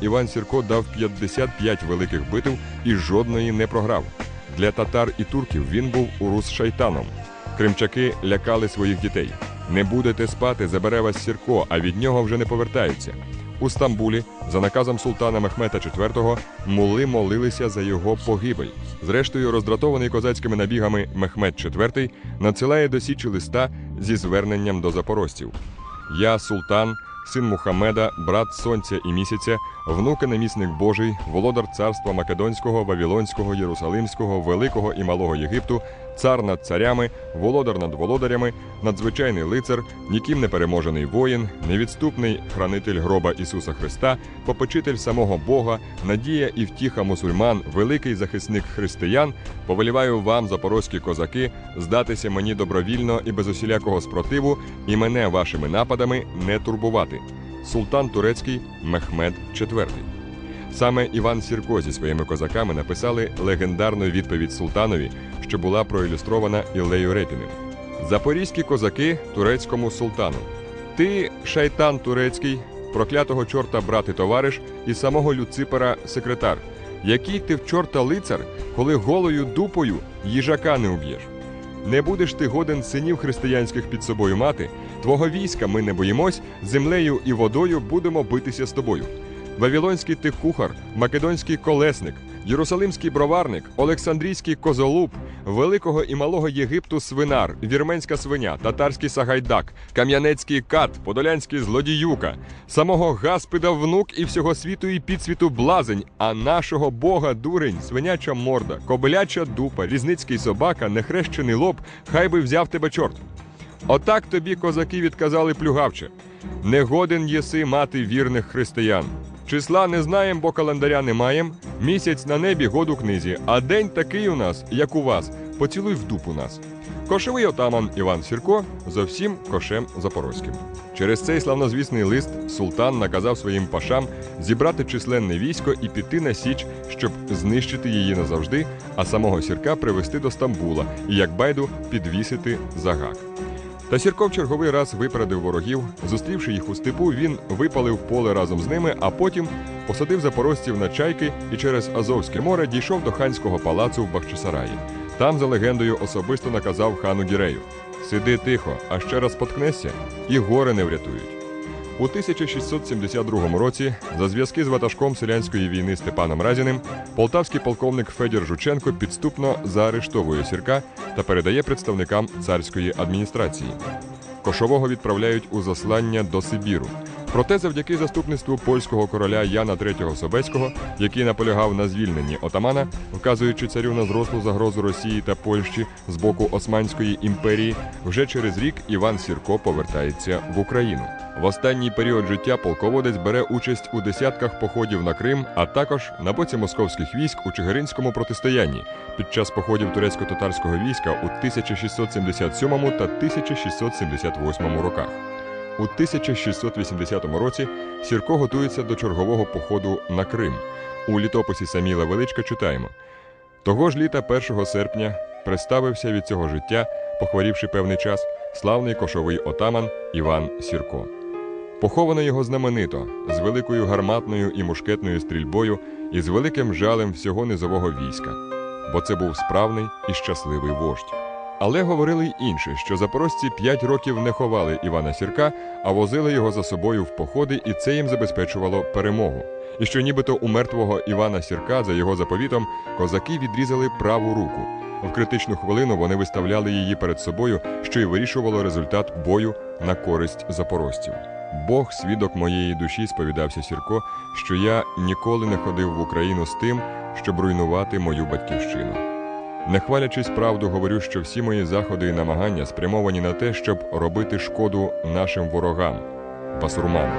Іван Сірко дав 55 великих битв і жодної не програв. Для татар і турків він був урус шайтаном. Кримчаки лякали своїх дітей. Не будете спати, забере вас Сірко, а від нього вже не повертаються. У Стамбулі, за наказом султана Мехмета IV, мули молилися за його погибель. Зрештою, роздратований козацькими набігами Мехмет IV надсилає до Січі листа зі зверненням до запорожців. Я, султан, син Мухаммеда, брат сонця і місяця, внук і намісник Божий, володар царства Македонського, Вавилонського, Єрусалимського, Великого і Малого Єгипту, цар над царями, володар над володарями, надзвичайний лицар, ніким не переможений воїн, невідступний хранитель гроба Ісуса Христа, попечитель самого Бога, надія і втіха мусульман, великий захисник християн, повеліваю вам, запорозькі козаки, здатися мені добровільно і без усілякого спротиву, і мене вашими нападами не турбувати. Султан турецький Мехмед IV. Саме Іван Сірко зі своїми козаками написали легендарну відповідь султанові, що була проілюстрована Іллею Репіним. Запорізькі козаки турецькому султану. Ти, шайтан турецький, проклятого чорта брат і товариш, і самого Люципера секретар. Який ти в чорта лицар, коли голою дупою їжака не уб'єш? Не будеш ти годен синів християнських під собою мати, твого війська ми не боїмось, землею і водою будемо битися з тобою. Вавилонський ти кухар, македонський колесник, єрусалимський броварник, Олександрійський козолуб, Великого і Малого Єгипту свинар, вірменська свиня, татарський сагайдак, кам'янецький кат, подолянський злодіюка, самого Гаспида внук і всього світу і підсвіту блазень, а нашого Бога дурень, свиняча морда, кобиляча дупа, різницький собака, нехрещений лоб, хай би взяв тебе чорт. Отак тобі козаки відказали плюгавче. Не годен єси мати вірних християн. Числа не знаєм, бо календаря не маєм. Місяць на небі, год у книзі, а день такий у нас, як у вас. Поцілуй в дупу нас. Кошовий отаман Іван Сірко зо всім кошем запорозьким. Через цей славнозвісний лист султан наказав своїм пашам зібрати численне військо і піти на січ, щоб знищити її назавжди, а самого сірка привезти до Стамбула і як байду підвісити за гак. Та Сірко в черговий раз випередив ворогів. Зустрівши їх у степу, він випалив поле разом з ними, а потім посадив запорожців на чайки і через Азовське море дійшов до ханського палацу в Бахчисараї. Там, за легендою, особисто наказав хану Гірею: Сиди тихо, а ще раз споткнешся, і гори не врятують. У 1672 році за зв'язки з ватажком селянської війни Степаном Разіним полтавський полковник Федір Жученко підступно заарештовує сірка та передає представникам царської адміністрації. Кошового відправляють у заслання до Сибіру. Проте, завдяки заступництву польського короля Яна III Собецького, який наполягав на звільненні отамана, вказуючи царю на зрослу загрозу Росії та Польщі з боку Османської імперії, вже через рік Іван Сірко повертається в Україну. В останній період життя полководець бере участь у десятках походів на Крим, а також на боці московських військ у Чигиринському протистоянні під час походів турецько-татарського війська у 1677 та 1678 роках. У 1680 році Сірко готується до чергового походу на Крим. У літописі Саміла Величка читаємо: того ж літа 1 серпня представився від цього життя, похворівши певний час, славний кошовий отаман Іван Сірко. Поховано його знаменито з великою гарматною і мушкетною стрільбою і з великим жалем всього низового війська, бо це був справний і щасливий вождь. Але говорили й інше, що запорожці п'ять років не ховали Івана Сірка, а возили його за собою в походи, і це їм забезпечувало перемогу. І що нібито у мертвого Івана Сірка за його заповітом козаки відрізали праву руку. В критичну хвилину вони виставляли її перед собою, що й вирішувало результат бою на користь запорожців. Бог, свідок моєї душі, сповідався Сірко, що я ніколи не ходив в Україну з тим, щоб руйнувати мою батьківщину. Не хвалячись правду, говорю, що всі мої заходи і намагання спрямовані на те, щоб робити шкоду нашим ворогам басурманам.